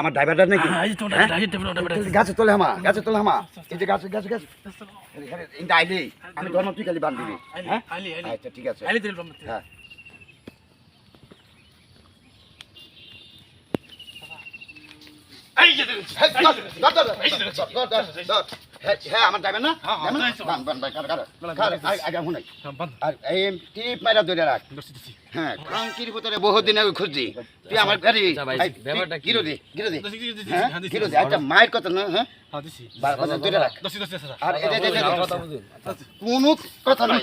আমার ড্রাইভারটা নাকি? হ্যাঁ, হ্যাঁ? গাছে তোলে হামা গাছে তোলে হামা। এই যে গাছে গাছে গাছে। আইলি আমি ধর্ম তুই খালি বান্ধিবি হ্যাঁ আইলি আচ্ছা ঠিক আছে। হ্যাঁ। এই যে হ্যাঁ, হ্যাঁ আমার যাবেন না? আগে খুঁজছি। তুই আমার গাড়ি আচ্ছা, কথা না হ্যাঁ? আর কোনো কথা নাই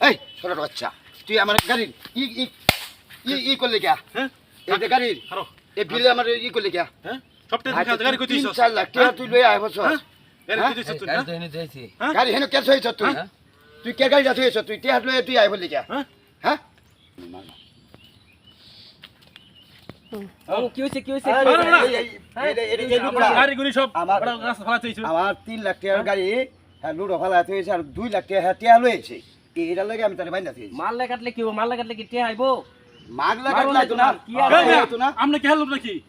এই ছোট বাচ্চা তুই আমার গাড়ির ই ই ই করলে কে? হ্যাঁ? গাড়ির এ বিলে আমার ই করলে কে? হ্যাঁ? সবটাই গাড়ি কই দিছস 4 লাখ টাকা তুই লই আইবছ দুই লাখ টাকা টিয়া লয়েছে এটা লাগে আমি তাহলে বাইন্দা মাল লাগাটলে কি মাল লাগাটলে কি টিয়া আইব মাগ লাগাটলে না কি আপনি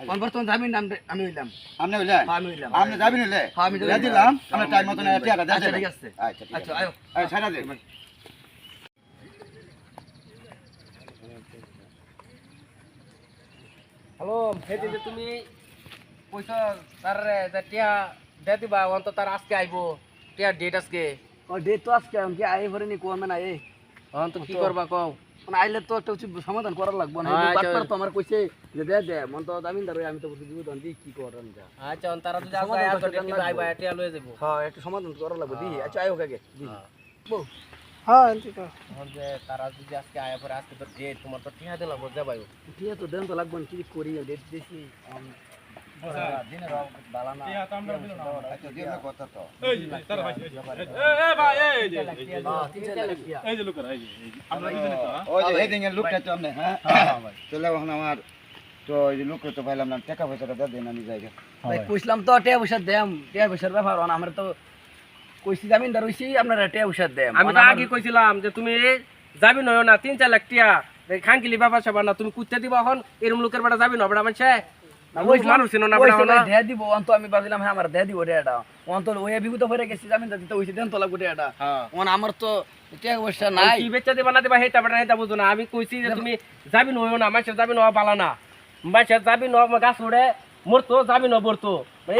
বর্তমান জামিন আমি- আমি হইলাম। আপনি হইলে আমি হইলাম। আপনি যাবি নইলে হ্যাঁ, আমি দিলাম। আপনার টাইম মতন টিয়াটা আচ্ছা, ঠিক আছে। আচ্ছা আচ্ছা আয়ো। ছাড়া দে। হ্যালো সেদিন যে তুমি পয়সা তার যে টিয়া দে দিবা অন্ত তার আজকে আইবো। টিয়া ডেট আজকে। ও ডেট তো আজকে আমি আই ভরে নি কোয়া না এ। অন্ত কি করবা কও? মানে আইলে তো একটা উচিত সমাধান করার লাগবে না আচ্ছা। তো আমার কইছে যে দে দে মন তো জামিনদার আমি তো বুঝি দিব দি কি করেন যা। আচ্ছা তারা। আইবা লয়ে যাব হ্যাঁ একটা সমাধান করার লাগবে দি। আচ্ছা আয়ো কাকে দি। তখন যে তারা যদি আজকে আয়া পরে আজকে তো ডেট তোমার তো টিয়া দিলাম বুঝতে পাইও ঠিক তো দেন তো লাগবে না, কি করি ডেট দিছি আমার তো এই লোক তো পাইলাম না দেম আমি তো আগে কইছিলাম যে তুমি জামিন হয় না, তিন চার লাখ টিয়া খানকিলি ব্যাপার সবার না, তুমি কুত্তে দিবা এখন, এরম লোকের বেটা যাবি না বেটা মানুষে মানছে মানুষ ছিল না বেটা না। দেয়া দিব অন্ত আমি ভাবছিলাম হ্যাঁ আমার দেয়া দিব রেটা অন্ত ওই বিভূত হয়ে গেছি জামিনদার দিতে হইছে দেন তো লাগবে রেটা আমার তো টিয়া পয়সা নাই। কি বেচা দিবা না দিবা হেটা বেটা হেটা বুঝো না। আমি কইছি যে তুমি যাবি নয় না মাসে যাবি নয় পালা না। মাসে যাবি নয় গাছ উড়ে মরতো যাবি নয়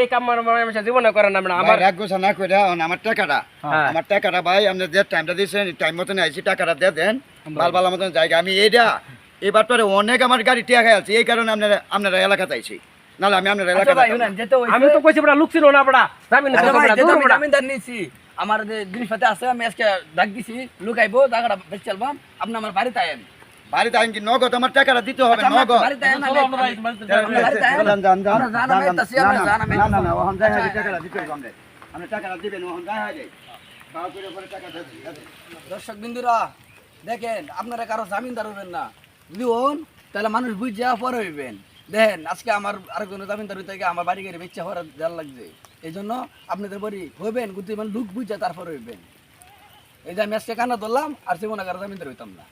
এই কাম মাসে জীবনে করে না আমার আমার এক গোছা না করে আমার টাকাটা। হ্যাঁ। আমার টাকাটা ভাই আপনি যে টাইমটা দিয়েছেন টাইম মতন আইছি টাকাটা দিয়ে দেন। বাল বালা মতন জায়গা আমি এইটা এবার তো অনেক আমার গাড়ি টিয়া আছে এই কারণে আপনারা আপনারা এলাকা চাইছি। নাহলে আমি আপনার আচ্ছা এলাকা আমি তো কইছি লুকছিল না আচ্ছা নিছি আমার যে জিনিসপাতি আছে আমি আজকে ডাক দিছি লুকাইবো টাকাটা বেশি চালবাম আপনি আমার বাড়িতে আয়েন। বাড়িতে আইন কি? নগদ আমার টাকাটা দিতে হবে আচ্ছা, নগদ। দর্শক বিন্দুরা দেখেন আপনারা কারও জামিনদার হবেন না। যদি হন তাহলে মানুষ বুঝ যাওয়া পরে হইবেন। দেখেন, আজকে আমার আরেকজন জামিনদার গিয়ে আমার বাড়ি গাড়ি বেচা হওয়ার দেওয়ার লাগছে। এই জন্য আপনাদের বাড়ি হইবেন কিন্তু মানে লুক বুঝা তারপরে হইবেন। এই যে আমি আজকে কান্না ধরলাম, আর সে মনে জামিনদার হইতাম না।